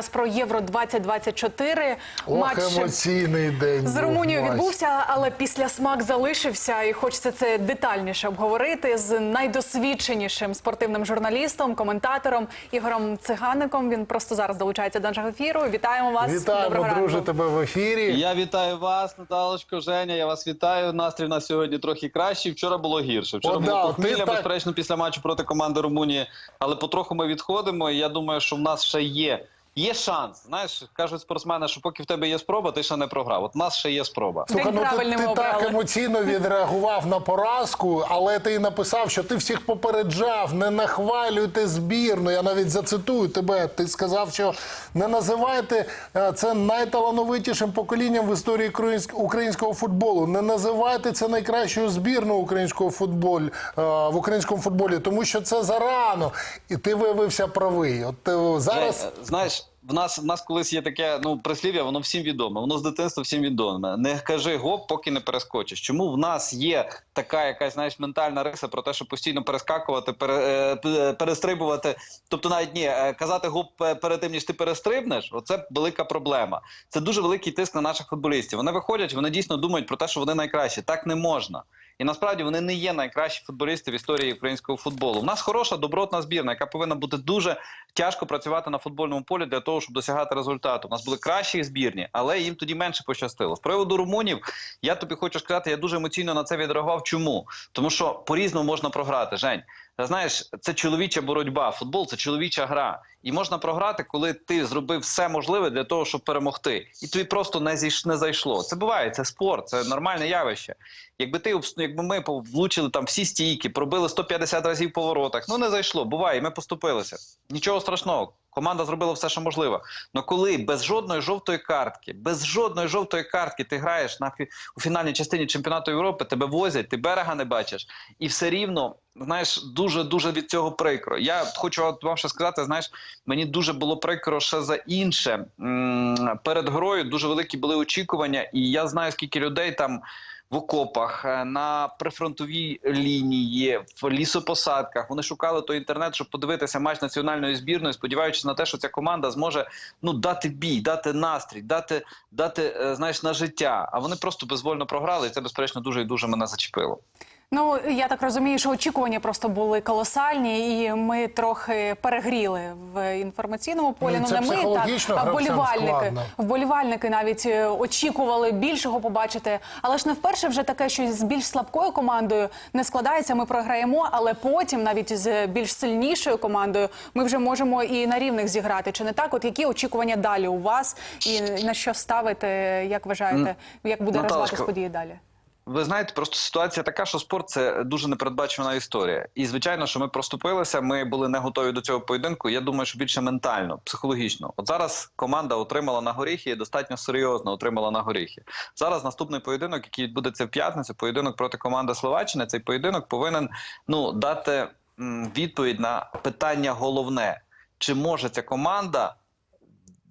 Зараз Про Євро 2024 Ох, матч емоційний день. з Румунією відбувся, але після смак залишився, і хочеться це детальніше обговорити з найдосвідченішим спортивним журналістом, коментатором Ігорем Цигаником. Він просто зараз долучається до нашого ефіру. Вітаємо вас. Вітаємо, Доброго друже, ранку. тебе в ефірі. Я вітаю вас, Наталочко, Женя. Я вас вітаю. Настрій у нас сьогодні трохи кращий. Вчора було гірше. Вчора О, було да, похмілля, безперечно, після матчу проти команди Румунії. Але потроху ми відходимо. І я думаю, що в нас ще є. Є шанс. Знаєш, кажуть спортсмени, що поки в тебе є спроба, ти ще не програв. От в нас ще є спроба. День ну ти, ти так емоційно відреагував на поразку, але ти й написав, що ти всіх попереджав, не нахвалюйте збірну. Я навіть зацитую тебе. Ти сказав, що не називайте е, це найталановитішим поколінням в історії українського футболу. Не називайте це найкращою збірною українського футболь е, в українському футболі, тому що це зарано. І ти виявився правий. От е, зараз. Знаєш, в нас в нас колись є таке ну прислів'я, воно всім відоме. Воно з дитинства всім відоме. Не кажи гоп, поки не перескочиш. Чому в нас є така якась знаєш ментальна риса про те, що постійно перескакувати, пере, е, перестрибувати. Тобто, навіть ні, е, казати гоп е, перед тим, ніж ти перестрибнеш, оце велика проблема. Це дуже великий тиск на наших футболістів. Вони виходять, вони дійсно думають про те, що вони найкращі. Так не можна. І насправді вони не є найкращі футболісти в історії українського футболу. У нас хороша добротна збірна, яка повинна бути дуже тяжко працювати на футбольному полі для того, щоб досягати результату. У нас були кращі збірні, але їм тоді менше пощастило. З приводу румунів, я тобі хочу сказати, я дуже емоційно на це відреагував. Чому? Тому що по-різному можна програти. Жень, знаєш, це чоловіча боротьба. Футбол це чоловіча гра. І можна програти, коли ти зробив все можливе для того, щоб перемогти. І тобі просто не зійш не зайшло. Це буває, це спорт, це нормальне явище. Якби ти якби ми влучили там всі стійки, пробили 150 разів по воротах, ну не зайшло. Буває, ми поступилися. Нічого страшного. Команда зробила все, що можливо. Но коли без жодної жовтої картки, без жодної жовтої картки ти граєш на фі- у фінальній частині чемпіонату Європи, тебе возять, ти берега не бачиш, і все рівно. Знаєш, дуже дуже від цього прикро. Я хочу вам ще сказати. Знаєш, мені дуже було прикро ще за інше. Перед грою дуже великі були очікування, і я знаю, скільки людей там в окопах, е, на прифронтовій лінії, в лісопосадках. Вони шукали той інтернет, щоб подивитися матч національної збірної, сподіваючись на те, що ця команда зможе ну дати бій, дати настрій, дати, дати е, знаєш на життя. А вони просто безвольно програли, і це безперечно дуже і дуже мене зачепило. Ну я так розумію, що очікування просто були колосальні, і ми трохи перегріли в інформаційному полі. Ну, Ну, не ми так, а вболівальники. Вболівальники навіть е, очікували більшого побачити, але ж не вперше вже таке, що з більш слабкою командою не складається. Ми програємо, але потім, навіть з більш сильнішою командою, ми вже можемо і на рівних зіграти. Чи не так? От які очікування далі у вас, і на що ставите? Як вважаєте, як буде Наталочка, розвиватись події далі? Ви знаєте, просто ситуація така, що спорт це дуже непередбачувана історія. І звичайно, що ми проступилися. Ми були не готові до цього поєдинку. Я думаю, що більше ментально, психологічно. От зараз команда отримала на горіхи і достатньо серйозно отримала на горіхи. Зараз наступний поєдинок, який відбудеться в п'ятницю, поєдинок проти команди Словаччини. Цей поєдинок повинен ну дати відповідь на питання головне: чи може ця команда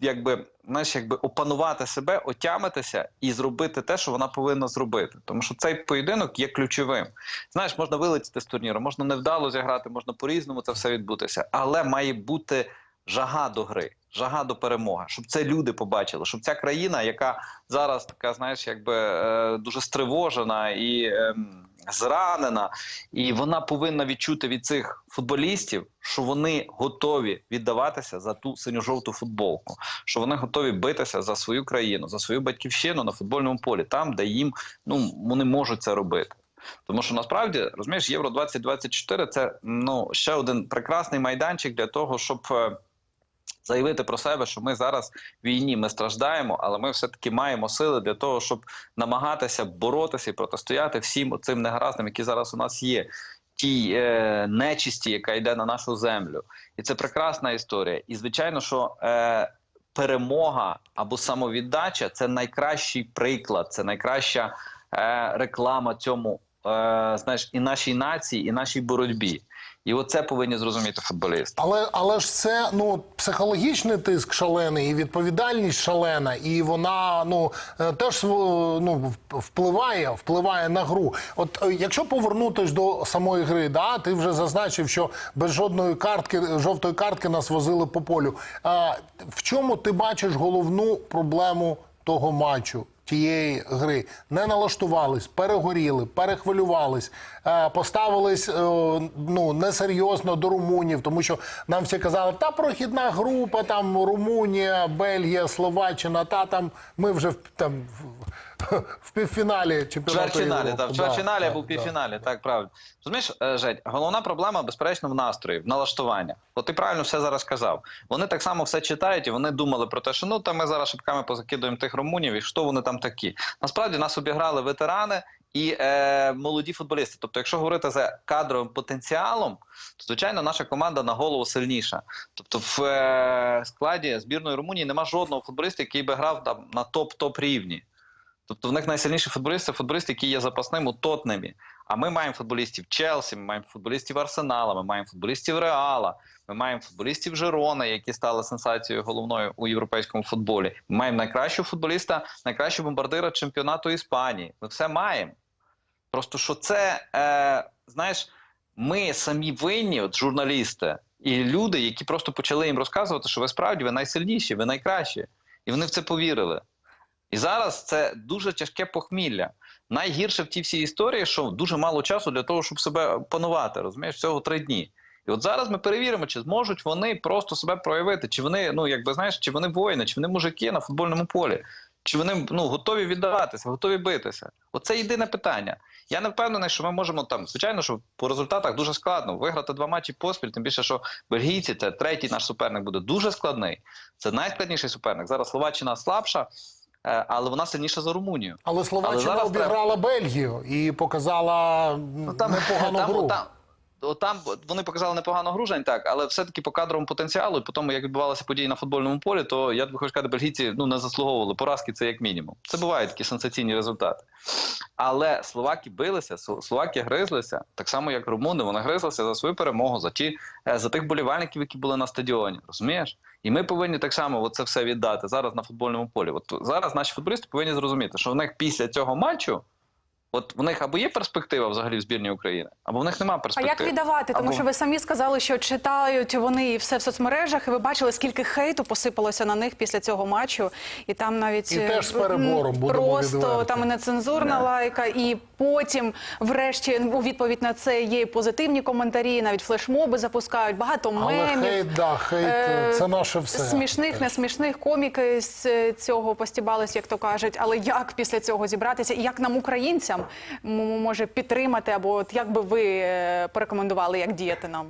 якби знаєш, якби опанувати себе, отямитися і зробити те, що вона повинна зробити. Тому що цей поєдинок є ключовим. Знаєш, можна вилетіти з турніру, можна невдало зіграти, можна по-різному це все відбутися, але має бути жага до гри. Жага до перемоги, щоб це люди побачили, щоб ця країна, яка зараз така, знаєш, якби е, дуже стривожена і ем, зранена, і вона повинна відчути від цих футболістів, що вони готові віддаватися за ту синьо-жовту футболку, що вони готові битися за свою країну, за свою батьківщину на футбольному полі, там, де їм ну вони можуть це робити. Тому що насправді розумієш, євро 2024 це ну ще один прекрасний майданчик для того, щоб. Заявити про себе, що ми зараз в війні, ми страждаємо, але ми все таки маємо сили для того, щоб намагатися боротися і протистояти всім цим негараздам, які зараз у нас є. Тій е, нечисті, яка йде на нашу землю, і це прекрасна історія. І звичайно, що е, перемога або самовіддача це найкращий приклад, це найкраща е, реклама цьому, е, знаєш, і нашій нації, і нашій боротьбі. І оце повинні зрозуміти футболісти. Але, але ж це ну психологічний тиск шалений, і відповідальність шалена, і вона ну е, теж св- ну, впливає, впливає на гру. От е, якщо повернутись до самої гри, да, ти вже зазначив, що без жодної картки, жовтої картки нас возили по полю. А, в чому ти бачиш головну проблему того матчу? Тієї гри. Не налаштувались, перегоріли, перехвилювались, е, поставились е, ну несерйозно до румунів, тому що нам всі казали, та прохідна група, там Румунія, Бельгія, Словаччина, та там ми вже там в, півфіналі чемпіонату чвертьфіналі, так, в чвертьфіналі Да, або в півфіналі, так, правильно. Розумієш, е, Жень, головна проблема, безперечно, в настрої, в налаштуванні. От ти правильно все зараз сказав. Вони так само все читають, і вони думали про те, що ну там ми зараз шибками позакидуємо тих румунів, і що вони там такі. Насправді нас обіграли ветерани і е, молоді футболісти. Тобто, якщо говорити за кадровим потенціалом, то звичайно наша команда на голову сильніша. Тобто, в е, складі збірної Румунії нема жодного футболіста, який би грав там на топ-топ рівні. Тобто в них найсильніші футболісти футболісти, які є запасним у Тотнемі. А ми маємо футболістів Челсі, ми маємо футболістів Арсенала, ми маємо футболістів Реала, ми маємо футболістів Жерона, які стали сенсацією головною у європейському футболі. Ми маємо найкращого футболіста, найкращого бомбардира чемпіонату Іспанії. Ми все маємо. Просто що це, е, знаєш, ми самі винні, от журналісти і люди, які просто почали їм розказувати, що ви справді ви найсильніші, ви найкращі. І вони в це повірили. І зараз це дуже тяжке похмілля. Найгірше в тій всій історії, що дуже мало часу для того, щоб себе панувати. Розумієш, всього три дні. І от зараз ми перевіримо, чи зможуть вони просто себе проявити, чи вони, ну якби знаєш, чи вони воїни, чи вони мужики на футбольному полі, чи вони ну готові віддаватися, готові битися. Оце єдине питання. Я не впевнений, що ми можемо там. Звичайно, що по результатах дуже складно виграти два матчі поспіль. Тим більше, що бельгійці це третій наш суперник буде дуже складний. Це найскладніший суперник. Зараз Словаччина слабша. Е, але вона сильніша за Румунію. Але Словаччина зараз обіграла Бельгію і показала Ну, там, непогану там, гру. Там, там вони показали непогану гру, Жень, так, але все-таки по кадровому потенціалу, і по тому, як відбувалися події на футбольному полі, то я тобі хочу сказати, бельгійці ну, не заслуговували поразки, це як мінімум. Це бувають такі сенсаційні результати. Але словаки билися, словаки гризлися, так само як румуни, вони гризлися за свою перемогу, за ті е, за тих болівальників, які були на стадіоні. Розумієш? І ми повинні так само це все віддати зараз на футбольному полі. От зараз наші футболісти повинні зрозуміти, що в них після цього матчу. От в них або є перспектива взагалі в збірні України, або в них немає А як віддавати? Тому Або- що ви самі сказали, що читають вони і все в соцмережах, і ви бачили, скільки хейту посипалося на них після цього матчу. І там навіть І е, теж з перебором, м, будемо просто там і нецензурна Да. лайка, і потім, врешті, у відповідь на це є і позитивні коментарі, навіть флешмоби запускають, багато Але хейт, да, хейт Е, це наше все. Смішних, не смішних коміки з цього постібались, як то кажуть. Але як після цього зібратися, і як нам, українцям, може підтримати, або от як би ви е, порекомендували, як діяти нам?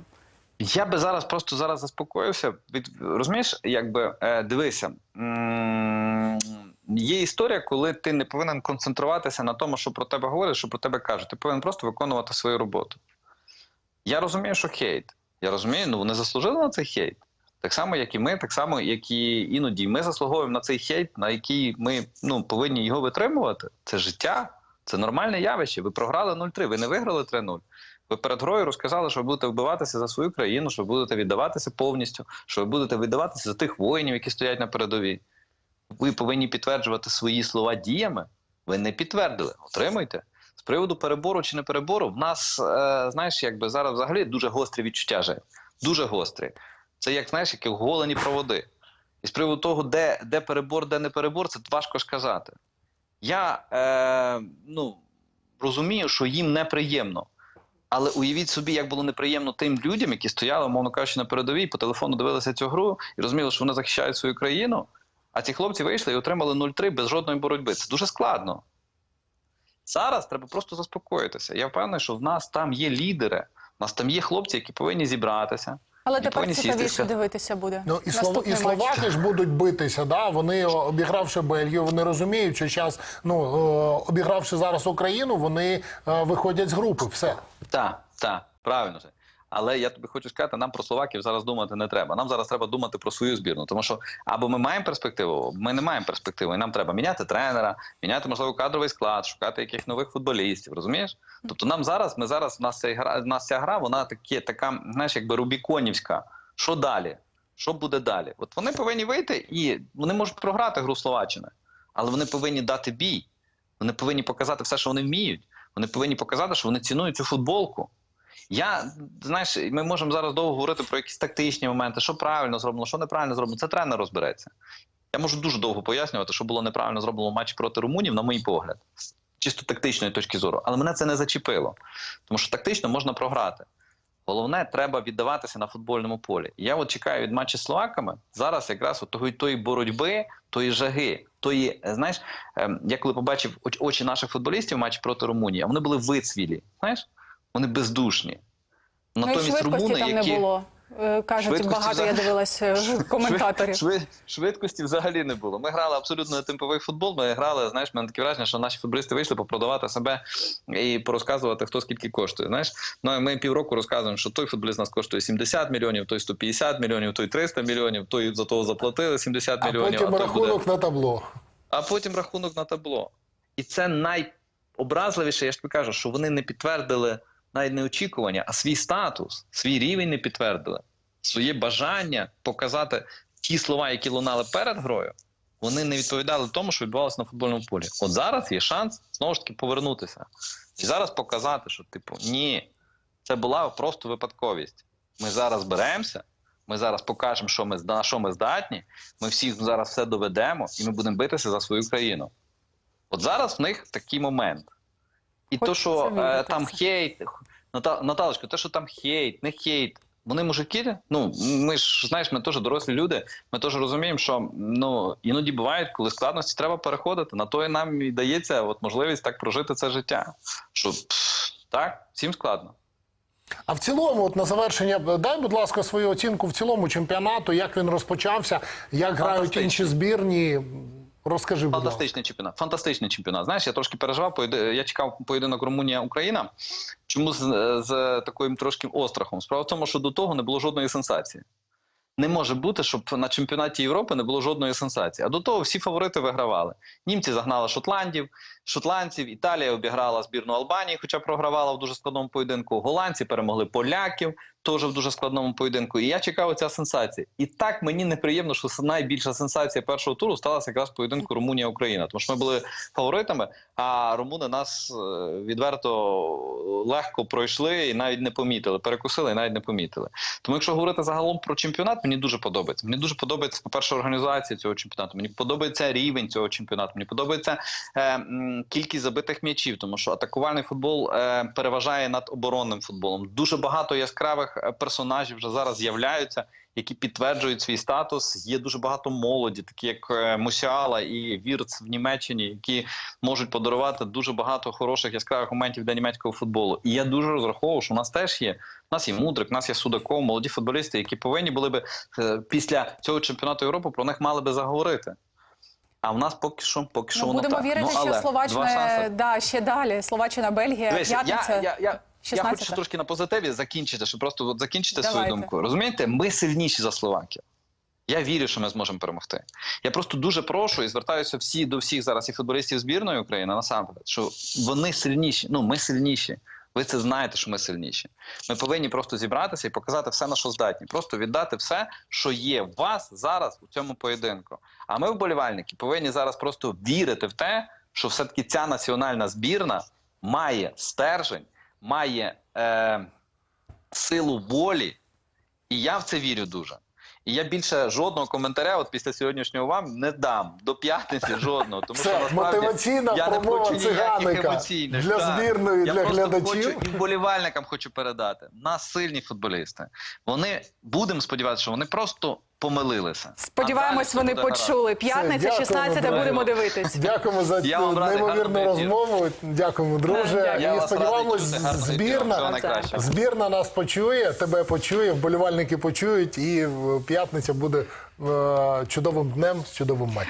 Я би зараз просто зараз заспокоївся. Від розумієш, якби е, дивися. м, Є історія, коли ти не повинен концентруватися на тому, що про тебе говорять, що про тебе кажуть. Ти повинен просто виконувати свою роботу. Я розумію, що хейт. Я розумію, ну вони заслужили на цей хейт. Так само, як і ми, так само, як і іноді ми заслуговуємо на цей хейт, на який ми ну, повинні його витримувати. Це життя, це нормальне явище. Ви програли 0-3, ви не виграли 3-0. Ви перед грою розказали, що ви будете вбиватися за свою країну, що ви будете віддаватися повністю, що ви будете віддаватися за тих воїнів, які стоять на передовій. Ви повинні підтверджувати свої слова діями. Ви не підтвердили. Отримуйте. З приводу перебору чи не перебору, в нас, е, знаєш, якби зараз взагалі дуже гострі відчуття. Жень. Дуже гострі. Це як знаєш, як голені проводи. І з приводу того, де, де перебор, де не перебор, це важко сказати. Я е, ну, розумію, що їм неприємно. Але уявіть собі, як було неприємно тим людям, які стояли, мовно кажучи, на передовій, по телефону дивилися цю гру і розуміли, що вони захищають свою країну. А ці хлопці вийшли і отримали 0-3 без жодної боротьби. Це дуже складно. Зараз треба просто заспокоїтися. Я впевнений, що в нас там є лідери, в нас там є хлопці, які повинні зібратися. Але тепер цікавіше дивитися буде. Ну і, слов... і словаки ж будуть битися. Да? Вони обігравши Бельгію, вони розуміють, що зараз, ну обігравши зараз Україну, вони е, виходять з групи. Все. Так, так, правильно. Але я тобі хочу сказати, нам про словаків зараз думати не треба. Нам зараз треба думати про свою збірну. Тому що або ми маємо перспективу, або ми не маємо перспективи. І нам треба міняти тренера, міняти можливо кадровий склад, шукати яких нових футболістів. Розумієш? Тобто нам зараз, ми зараз в нас ця гра, нас ця гра, вона такі, така, знаєш, якби Рубіконівська. Що далі? Що буде далі? От вони повинні вийти і вони можуть програти гру Словаччини, але вони повинні дати бій. Вони повинні показати все, що вони вміють. Вони повинні показати, що вони цінують цю футболку. Я знаєш, ми можемо зараз довго говорити про якісь тактичні моменти, що правильно зроблено, що неправильно зроблено. Це тренер розбереться. Я можу дуже довго пояснювати, що було неправильно зроблено в матчі проти румунів, на мій погляд, з чисто тактичної точки зору. Але мене це не зачепило, тому що тактично можна програти. Головне, треба віддаватися на футбольному полі. Я от чекаю від матчу з словаками зараз якраз от того, тої боротьби, тої жаги, тої, знаєш, ем, я коли побачив очі наших футболістів в матчі проти Румунії, вони були вицвілі, знаєш, вони бездушні. Ну, Натомість швидкості румуни, там які... не було. Е, Кажуть, Швидкості багато я взагалі- дивилась е, коментаторів. Швид, швидкості взагалі не було. Ми грали абсолютно темповий футбол. Ми грали, знаєш, мене таке враження, що наші футболісти вийшли попродавати себе і порозказувати, хто скільки коштує. Знаєш, ну і ми півроку розказуємо, що той футболіст нас коштує 70 мільйонів, той 150 мільйонів, той 300 мільйонів, той за того заплатили 70 А потім той рахунок буде... на табло. а потім рахунок на табло. І це найобразливіше, я ж тобі кажу, що вони не підтвердили навіть не очікування, а свій статус, свій рівень не підтвердили. Своє бажання показати ті слова, які лунали перед грою, вони не відповідали тому, що відбувалося на футбольному полі. От зараз є шанс знову ж таки повернутися. І зараз показати, що, типу, ні, це була просто випадковість. Ми зараз беремося, ми зараз покажемо, що ми, на що ми здатні, ми всіх зараз все доведемо, і ми будемо битися за свою країну. От зараз в них такий момент. І то, що е, там хейт, Ната, Наталочко, те, що там хейт, не хейт. Вони мужики, ну ми ж знаєш, ми теж дорослі люди. Ми теж розуміємо, що ну іноді бувають, коли складності треба переходити. На то і нам і дається от можливість так прожити це життя. Що пф, так, всім складно. А в цілому, от на завершення, дай, будь ласка, свою оцінку в цілому чемпіонату, як він розпочався, як грають інші збірні. Розкажи, будь. Фантастичний чемпіонат. Фантастичний чемпіонат. Знаєш, я трошки переживав. Я чекав поєдинок Румунія-Україна. Чому з, з таким трошки острахом? Справа в тому, що до того не було жодної сенсації. Не може бути, щоб на чемпіонаті Європи не було жодної сенсації. А до того всі фаворити вигравали. Німці загнали шотландів, шотландців, Італія обіграла збірну Албанії, хоча програвала в дуже складному поєдинку. Голландці перемогли поляків, теж в дуже складному поєдинку. І я чекав оця сенсація. І так мені неприємно, що найбільша сенсація першого туру сталася якраз поєдинку Румунія-Україна. Тому що ми були фаворитами, а румуни нас е, відверто легко пройшли і навіть не помітили. Перекусили і навіть не помітили. Тому, якщо говорити загалом про чемпіонат, мені дуже подобається. Мені дуже подобається, по-перше, організація цього чемпіонату. Мені подобається рівень цього чемпіонату. Мені подобається е, кількість забитих м'ячів, тому що атакувальний футбол е, переважає над оборонним футболом. Дуже багато яскравих е, персонажів вже зараз з'являються. Які підтверджують свій статус, є дуже багато молоді, такі як е, Мусіала і Вірц в Німеччині, які можуть подарувати дуже багато хороших яскравих моментів для німецького футболу. І я дуже розраховував, що у нас теж є. У нас є Мудрик, у нас є Судаков, молоді футболісти, які повинні були би е, після цього чемпіонату Європи про них мали би заговорити. А в нас поки що, поки що Ну, воно будемо так. вірити, ну, але що Словаччина да, ще далі. Словаччина, Бельгія, п'ятниця. я, я, я, я 16-те. хочу трошки на позитиві закінчити, щоб просто от закінчити свою думку. Розумієте, ми сильніші за Словакію. Я вірю, що ми зможемо перемогти. Я просто дуже прошу і звертаюся всі до всіх зараз і футболістів збірної України насамперед, що вони сильніші. Ну, ми сильніші. Ви це знаєте, що ми сильніші. Ми повинні просто зібратися і показати все, на що здатні. Просто віддати все, що є в вас зараз у цьому поєдинку. А ми, вболівальники, повинні зараз просто вірити в те, що все-таки ця національна збірна має стержень, має е, силу волі, і я в це вірю дуже. І я більше жодного коментаря, от після сьогоднішнього вам не дам до п'ятниці жодного. Тому Це що насправді мотиваційна я не хочу ніяких емоційних для так. збірної, я для просто глядачів. Хочу, і вболівальникам хочу передати. Нас сильні футболісти. Вони будемо сподіватися, що вони просто помилилися. Сподіваємось, вони почули. П'ятниця, дякуємо, 16 друзі. будемо дивитись. Дякуємо за цю неймовірну розмову. Дякуємо, друже. І сподіваємось, збірна, збірна нас почує, тебе почує, вболівальники почують, і в п'ятниця буде е, чудовим днем з чудовим матчем.